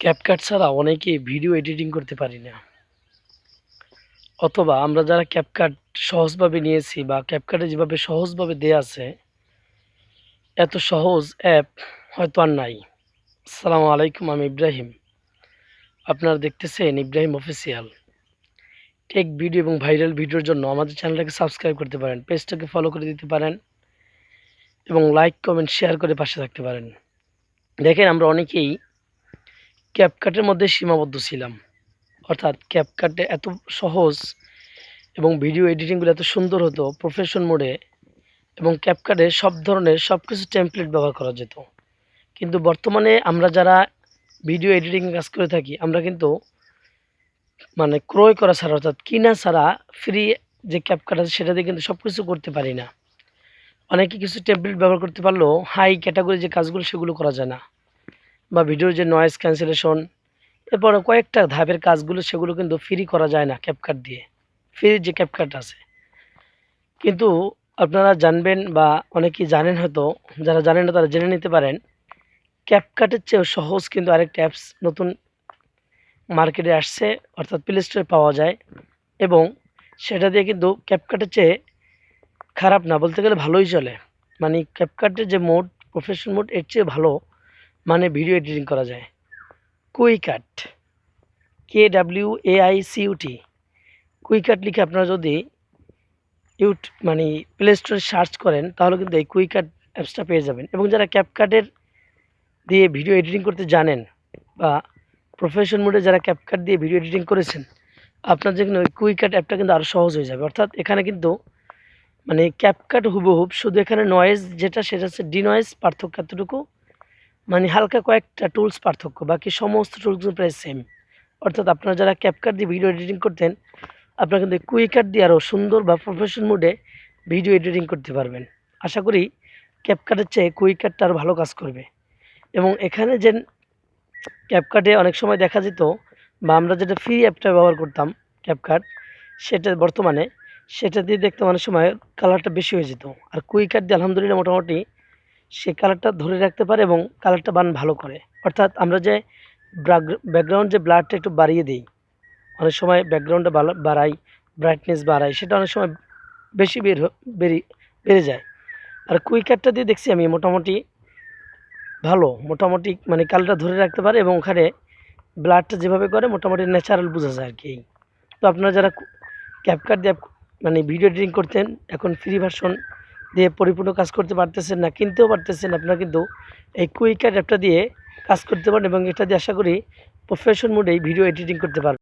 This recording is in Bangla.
ক্যাপকাট ছাড়া অনেকেই ভিডিও এডিটিং করতে পারি না। অথবা আমরা যারা ক্যাপকাট সহজভাবে নিয়েছি বা ক্যাপকাটে যেভাবে সহজভাবে দেয়া আছে, এত সহজ অ্যাপ হয়তো আর নাই। আসসালামু আলাইকুম, আমি ইব্রাহিম। আপনারা দেখতেছেন ইব্রাহিম অফিসিয়াল টেক ভিডিও এবং ভাইরাল ভিডিওর জন্য আমাদের চ্যানেলটাকে সাবস্ক্রাইব করতে পারেন পেজটাকে ফলো করে দিতে পারেন এবং লাইক কমেন্ট শেয়ার করে পাশে থাকতে পারেন। দেখেন আমরা অনেকেই ক্যাপকাটের মধ্যে সীমাবদ্ধ ছিলাম। অর্থাৎ ক্যাপকাটে এত সহজ এবং ভিডিও এডিটিংগুলো এত সুন্দর হতো প্রফেশন মোডে এবং ক্যাপকাটে সব ধরনের সব কিছু টেমপ্লেট ব্যবহার করা যেত। কিন্তু বর্তমানে আমরা যারা ভিডিও এডিটিং কাজ করে থাকি, আমরা কিন্তু মানে ক্রয় করা ছাড়া, অর্থাৎ কিনা ছাড়া ফ্রি যে ক্যাপকাট আছে সেটা দিয়ে কিন্তু সব কিছু করতে পারি না। অনেকে কিছু টেমপ্লেট ব্যবহার করতে পারলেও হাই ক্যাটাগরি যে কাজগুলো সেগুলো করা যায় না। বা ভিডিওর যে নয়েজ ক্যান্সেলেশন এরপরে কয়েকটা ধাপের কাজগুলো সেগুলো কিন্তু ফ্রি করা যায় না ক্যাপকাট দিয়ে। ফ্রি যে ক্যাপকাট আছে। কিন্তু আপনারা জানবেন বা অনেকেই জানেন হয়তো, যারা জানেন না তারা জেনে নিতে পারেন ক্যাপকাটের চেয়েও সহজ কিন্তু আরেকটা অ্যাপস নতুন মার্কেটে আসছে, অর্থাৎ প্লে স্টোরে পাওয়া যায়। এবং সেটা দিয়ে কিন্তু ক্যাপকাটের চেয়ে খারাপ না, বলতে গেলে ভালোই চলে। মানে ক্যাপকাটের যে মোড প্রফেশন মোড এর চেয়ে ভালো মানে ভিডিও এডিটিং করা যায়। Kwaicut K W A I C U T Kwaicut লিখে আপনারা যদি ইউট মানে প্লে স্টোরে সার্চ করেন, তাহলে কিন্তু এই কুইকাট অ্যাপসটা পেয়ে যাবেন। এবং যারা ক্যাপকাটের দিয়ে ভিডিও এডিটিং করতে জানেন, বা প্রফেশন মোডে যারা ক্যাপকাট দিয়ে ভিডিও এডিটিং করেছেন, আপনার জন্য ওই কুইকাট অ্যাপটা কিন্তু আরও সহজ হয়ে যাবে। অর্থাৎ এখানে কিন্তু মানে ক্যাপকাট হুবহুব শুধু এখানে নয়েজ যেটা, সেটা হচ্ছে ডিনয়েজ পার্থক্য এতটুকু। মানে হালকা কয়েকটা টুলস পার্থক্য, বাকি সমস্ত টুলসগুলো প্রায় সেম অর্থাৎ আপনারা যারা ক্যাপকাট দিয়ে ভিডিও এডিটিং করতেন, আপনারা কিন্তু কুইকার দিয়ে আরও সুন্দর বা প্রফেশন মোডে ভিডিও এডিটিং করতে পারবেন। আশা করি ক্যাপকাটের চেয়ে কুইকাটটা আরও ভালো কাজ করবে। এবং এখানে যে ক্যাপকাটে অনেক সময় দেখা যেত, বা আমরা যেটা ফ্রি অ্যাপটা ব্যবহার করতাম ক্যাপকাট সেটা বর্তমানে, সেটা দিয়ে দেখতে অনেক সময় কালারটা বেশি হয়ে যেত। আর কুইকাট দিয়ে আলহামদুলিল্লাহ মোটামুটি সে কালারটা ধরে রাখতে পারে এবং কালারটা বান ভালো করে। অর্থাৎ আমরা যে ব্যাকগ্রাউন্ড যে ব্লাডটা একটু বাড়িয়ে দিই, অনেক সময় ব্যাকগ্রাউন্ডটা বাড়াই ব্রাইটনেস বাড়াই, সেটা অনেক সময় বেশি বের বেরি, বেড়ে যায়। আর কুইকারটা দিয়ে দেখছি আমি মোটামুটি ভালো, মোটামুটি মানে কালারটা ধরে রাখতে পারে এবং ওখানে ব্লাডটা যেভাবে করে মোটামুটি ন্যাচারাল বোঝা যায় আর কি তো আপনারা যারা ক্যাপকাট দিয়ে মানে ভিডিও এডিটিং করতেন, এখন ফ্রি ভার্সন দিয়ে পরিপূর্ণ কাজ করতে পারতেছেন না, কিনতেও পারতেছেন আপনারা কিন্তু এই কুইকার অ্যাপটা দিয়ে কাজ করতে পারেন এবং এটা দিয়ে আশা করি প্রফেশন মোডেই ভিডিও এডিটিং করতে পারবেন।